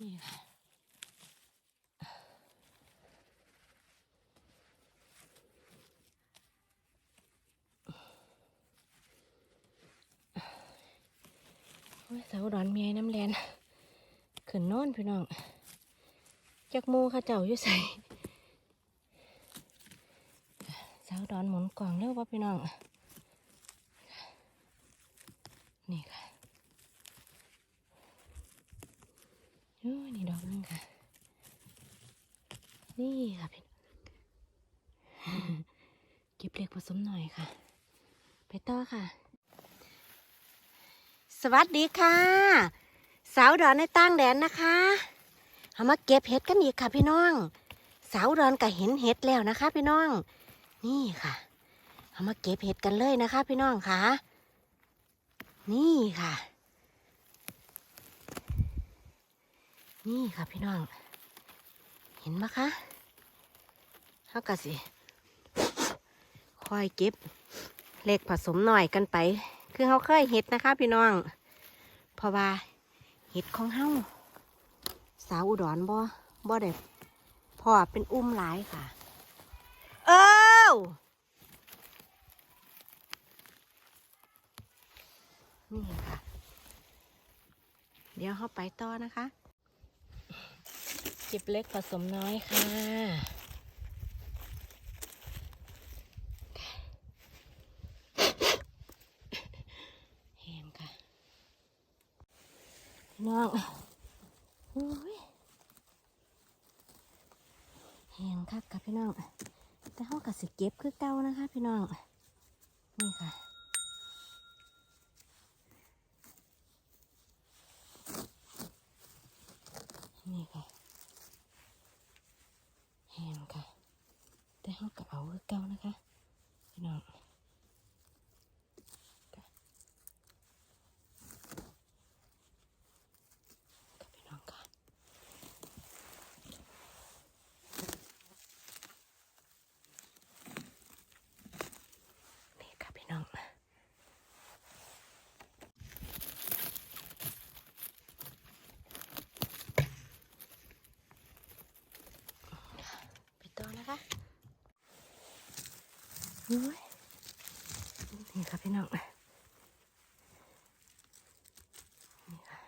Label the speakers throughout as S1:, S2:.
S1: นี่ค่ะเสาดอนเมียน้ำแลนขึ้นนอนพี่น้อง จักหมูข้าเจ้าอยู่ใส่เสาดอนหมุนกล่องเร็วป่ะพี่น้อง นี่ค่ะโอ้ย นี่ดอกนึงค่ะ นี่ค่ะพี่เก็บเล็กผสมหน่อยค่ะ ไปต่อค่ะ สวัสดีค่ะ สาวดอนในตั้งแดนนะคะเอามาเก็บเห็ดกันอีกค่ะพี่น้อง สาวดอนก็เห็นเห็ดแล้วนะคะ พี่น้อง นี่ค่ะเอามาเก็บเห็ดกันเลยนะคะ พี่น้องค่ะ นี่ค่ะ นี่ค่ะพี่น้อง เห็นไหมคะเขากะสิคอยเก็บเล็กผสมหน่อยกันไป คือเขาเคยเห็ดนะคะ พี่น้อง เพราะว่าเห็ดของเฮาสาวอุดรบ่บ่ได้พ่อเป็นอุ้มหลายค่ะ เอ้านี่ค่ะ เดี๋ยวเขาไปต่อนะคะ จิบเล็กผสมน้อยค่ะ แหมค่ะพี่น้องโอ้ยแหงคักค่ะพี่น้อง แต่เขากับสิเก็บคือเก่านะคะ พี่น้อง นี่ค่ะนี่ค่ะแฮมค่ะ แต่เขาก็เอาคือเก่านะคะ พี่น้องค่ะกับพี่น้องค่ะนี่ค่ะพี่น้อง ไปต่อนะคะโอ้ย นี่ค่ะพี่น้องนี่ค่ะ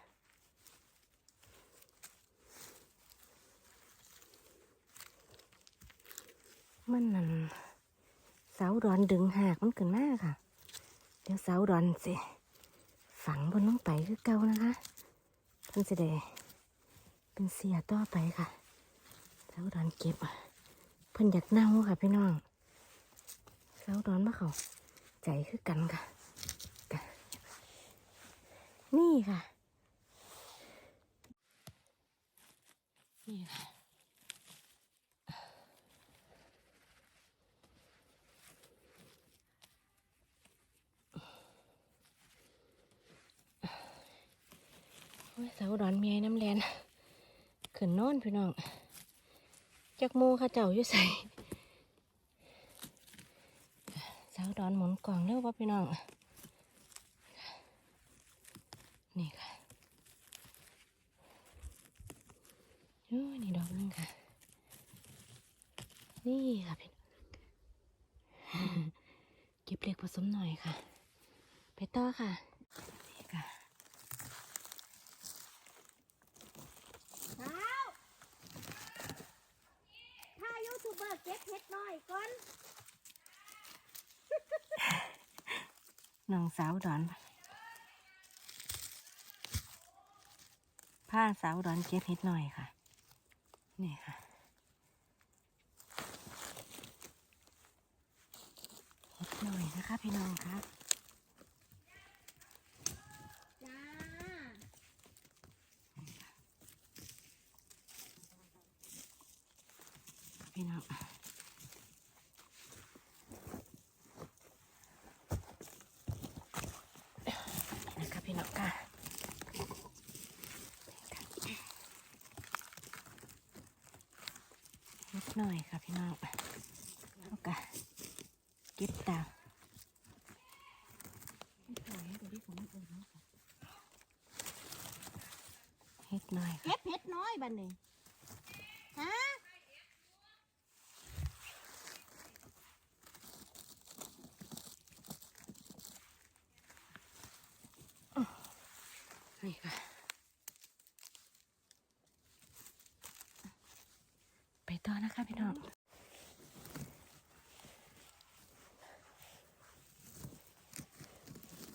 S1: มันนั่นเสาดอนดึงหากมันขึ้นมาค่ะ เดี๋ยวเสาดอนสิฝังบนลงไปคือเก่านะคะเพิ่นจะได้เป็นเสียต่อไปค่ะเสาดอนเก็บเพิ่นอยากเน่าค่ะพี่น้อง สาดอนมาเขาใจคือกันค่ะ นี่ค่ะ นี่ค่ะโอ้ยเสาดอนเมียน้ำแลนขึ้นนอนพี่น้อง จักหมูข้าเจ้าอยู่ใส่สาว ดอนหมุนกล่องเร็วป่ะพี่น้อง นี่ค่ะโอ้นี่ดอกนึงค่ะ นี่ค่ะพี่เก็บเล็กผสมหน่อยค่ะ ไปต่อค่ะ นี่ค่ะ
S2: ถ้ายูทูบเบอร์เก็บเห็ดหน่อยก่อน
S1: น้องสาวดอนผ้าสาวดอนเก็บเห็ดหน่อยค่ะ นี่ค่ะ เห็ดหน่อยนะคะพี่น้องคะ
S2: จ้า
S1: พี่น้องนะคะพี่น้องค่ะเห็ดหน่อยค่ะพี่น้องเอากะเก็บตาม
S2: ปล่อยให้ตัวที่ผมไม่เปิดเนาะ
S1: เฮ็ดหน่อยค่ะ
S2: เก็บเห็ดน้อยบัดนี้ฮะ
S1: นี่ค่ะ ไปต่อนะคะพี่น้อง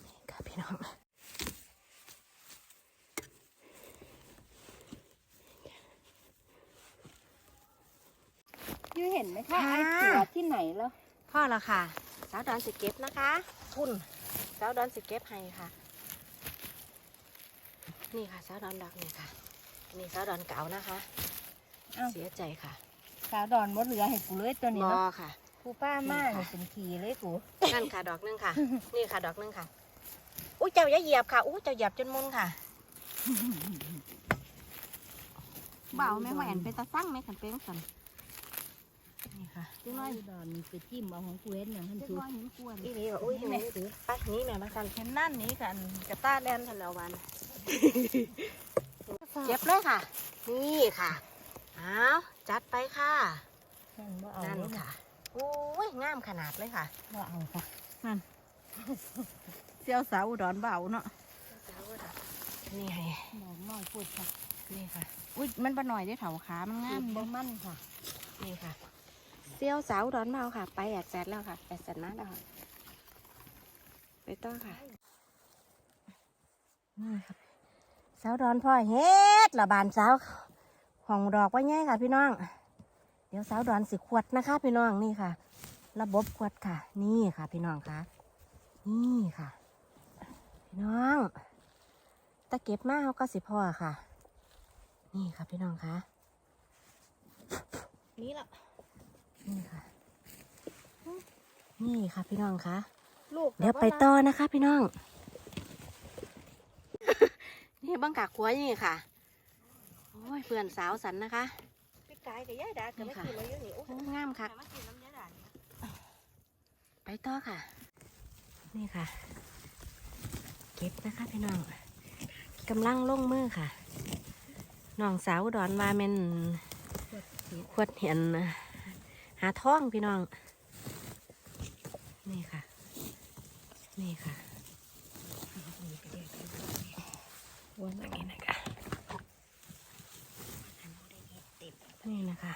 S1: นี่ค่ะพี่น้อง
S2: ยู เห็นไหมคะ
S1: ค่ะ
S2: ไอ้เสือที่ไหนแล้ว
S1: พ่อละค่ะ สาวดอนสิเก็บนะคะ ทุนสาวดอนสิเก็บให้ค่ะ นี่ค่ะสาวดอนดอกนี่ค่ะ นี่สาวดอนเก่านะคะ
S2: เอ้า
S1: เสียใจค่ะ
S2: สาวดอนบ่เหลือให้กูเลยตัวนี้
S1: บอ
S2: เนาะ
S1: ค่ะ
S2: กูป้ามาก
S1: นี่
S2: เลย
S1: ค่ะ
S2: เป็นขี่เลยกู
S1: นั่นค่ะดอกหนึงค่ะ นี่ค่ะดอกหนึงค่ะอุ้ยเจ้าอย่าเหยียบค่ะอุ้ยเจ้าเหยียบจนมุนค่ะเบาแม่แหวนเป็นตาสั่งแม่ขันเป็นสันนี่ค่ะ
S2: จังน้อยดอนไปจิ้มเอาของกูเห็นอย่างนั้น
S1: จัง
S2: คือ
S1: น้อยเห็นกวนอีนี่ว่าอุ้ยเห็นไหมถือไปนี่แม่มาสั่น
S2: เห็นนั่นนี้กันกระต้าแลนทันแล้ววัน
S1: เก็บเลยค่ะ นี่ค่ะเอาจัดไปค่ะ
S2: นั่นบ่เอา
S1: นั่น
S2: เลย
S1: ค่ะโอ้ยงามขนาดเลยค่ะ
S2: บ่เอาค่ะนั่นเจ้าสาวอุดรเบเอาเนาะ
S1: นี่ไง
S2: ดอกน้อยพูดค่ะ
S1: นี่ค่ะ
S2: อุ้ยมันบ่หน่อยได้อเถาขามันงามบ่มั่นค่ะ
S1: นี่ค่ะ เซียวสาวร้อนเมาค่ะ ไปแอดแซดแล้วค่ะแอดแซดมาแล้วค่ะไปต่อค่ะนี่ครับสาวดอนพ่อเฮ็ดละบานสาวของดอกไว้ง่ายค่ะ พี่น้อง เดี๋ยวสาวดอนสิขวดนะคะ พี่น้องนี่ค่ะ ระบบขวดค่ะ นี่ค่ะ พี่น้องค่ะ นี่ค่ะ พี่น้องตะเก็บมาเขาก็สิพ่อค่ะ นี่ค่ะ พี่น้องค่ะ
S2: นี่ละ
S1: นี่ค่ะ นี่ค่ะพี่น้องคะ
S2: ลูก
S1: เดี๋ยวไปต่อนะคะพี่น้อง นี่บังกากหัวนี่ค่ะ โอ้ยเพื่อนสาวสันนะคะ
S2: พี่กายกับย่าดาก็ไม่กินมาอยู่นี่โอ้
S1: โอ้งามค่ะ
S2: มากินน้ำย่าดา
S1: ไปต่อค่ะ นี่ค่ะ เก็บนะคะพี่น้องกำลังลงมือค่ะน้องสาวดอนว่าแม่นขวดเห็น หาท้องพี่น้อง นี่ค่ะ นี่ค่ะ
S2: วัน
S1: อย่างนี้นะคะนี่นะคะ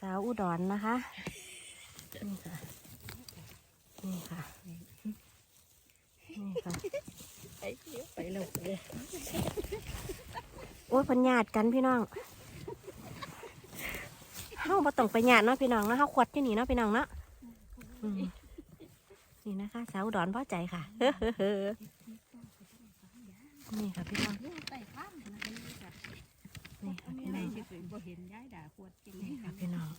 S1: สาวอุดรนะคะ นี่ค่ะ นี่ค่ะ นี่ค่ะ
S2: ไปไปเร็วเลย
S1: โอ้ยเพันญาติกันพี่น้องเฮา บ่ต้องไปญาติเนาะพี่น้องเนาะเฮาขวดอยู่นี่เนาะพี่น้องเนาะอืมนี่นะคะ สาวอุดรพอใจค่ะนี่ค่ะพี่น้อง
S2: ไปข้ามนะนี่ค่ะ
S1: นี่ค่ะพี่น้อง
S2: เป็นบ่เห็นย้ายด่าขวดจริง
S1: นี่ค่ะพี่น้อง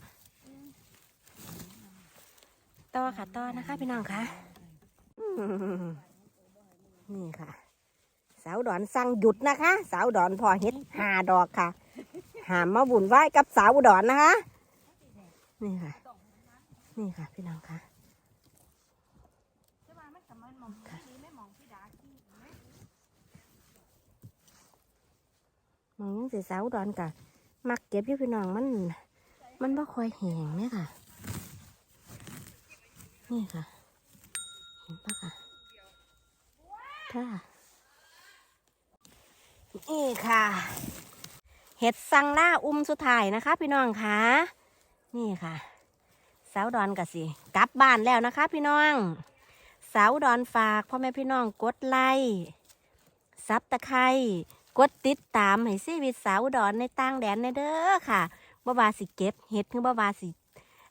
S1: ต่อค่ะต่อนะคะ พี่น้องค่ะอืมนี่ค่ะ สาวดอนสั่งหยุดนะคะ สาวดอนพอเฮ็ดหาดอกค่ะ หามมาบุญไหว้กับสาวอุดรนะคะ นี่ค่ะ นี่ค่ะ พี่น้องค่ะ
S2: มันกับมันมองที่ไม่มองพี่ดาที่
S1: มองยังสีสาวดอนกะมักเก็บอยู่พี่น้องมัน มันบ่ค่อยแห้งเนี่ยค่ะ นี่ค่ะเห็นปะค่ะค่ะนี่ค่ะ เห็ดสังหน้าอุ้มสุดท้ายนะคะ พี่น้องค่ะ นี่ค่ะ สาวดอนกะสิกลับบ้านแล้วนะคะ พี่น้องสาวดอนฝากพ่อแม่พี่น้องกดไลค์ซับตะไคร้กดติดตามให้ชีวิตสาวดอนในต่างแดนในเด้อค่ะบ่ว่าสิเก็บเห็ดหรือบ่ว่าสิ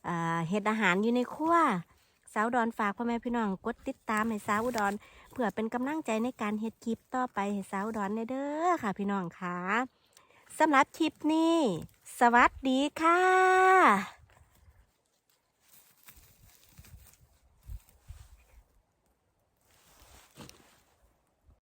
S1: เอ่อเห็ดอาหารอยู่ในครัวสาวดอนฝากพ่อแม่พี่น้องกดติดตามให้สาวดอน เพื่อเป็นกำลังใจในการเฮ็ดคลิปต่อไปให้สาวดอนในเด้อค่ะ พี่น้องค่ะสำหรับคลิปนี้ สวัสดีค่ะ